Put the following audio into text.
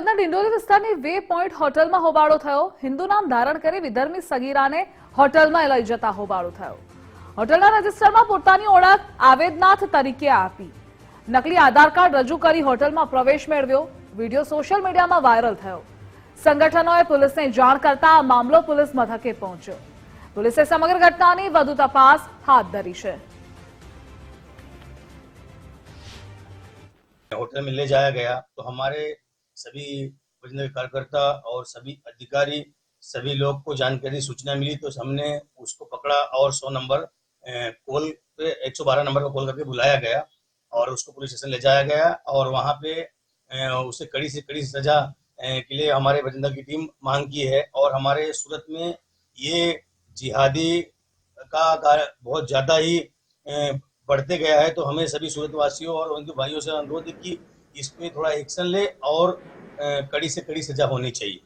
અમદાવાદના ડિંડોલી વિસ્તારની way point હોટલમાં હોબાળો થયો હિન્દુ નામ ધારણ કરી વિધર્મી સગીરાને હોટલમાં લઈ જતા હોબાળો થયો હોટલના રજિસ્ટરમાં પોતાની ઓળખ આવેદનાથ તરીકે આપી નકલી આધાર કાર્ડ રજૂ કરી હોટલમાં પ્રવેશ મેળવ્યો વિડીયો સોશિયલ મીડિયામાં વાયરલ થયો સંગઠનોએ પોલીસને જાણ કરતા આ મામલો પોલીસ મથકે પહોંચ્યો પોલીસે સમગ્ર ઘટનાની વધુ તપાસ હાથ ધરી છે होटल में ले जाया गया तो हमारे सभी बजरंग कार्यकर्ता और सभी अधिकारी, सभी लोग को जानकारी, सूचना मिली तो हमने उसको पकड़ा और सौ नंबर कॉल पे, एक सौ बारह नंबर पर कॉल करके बुलाया गया और उसको पुलिस स्टेशन ले जाया गया और वहाँ पे उसे कड़ी से कड़ी सजा के लिए हमारे बजरंग की टीम मांग की है और हमारे सूरत में ये जिहादी का बहुत ज़्यादा ही बढ़ते गया है। तो हमें सभी सूरत वासियों और उनके भाइयों से अनुरोध है कि इस पर थोड़ा एक्शन ले और कड़ी से कड़ी सजा होनी चाहिए।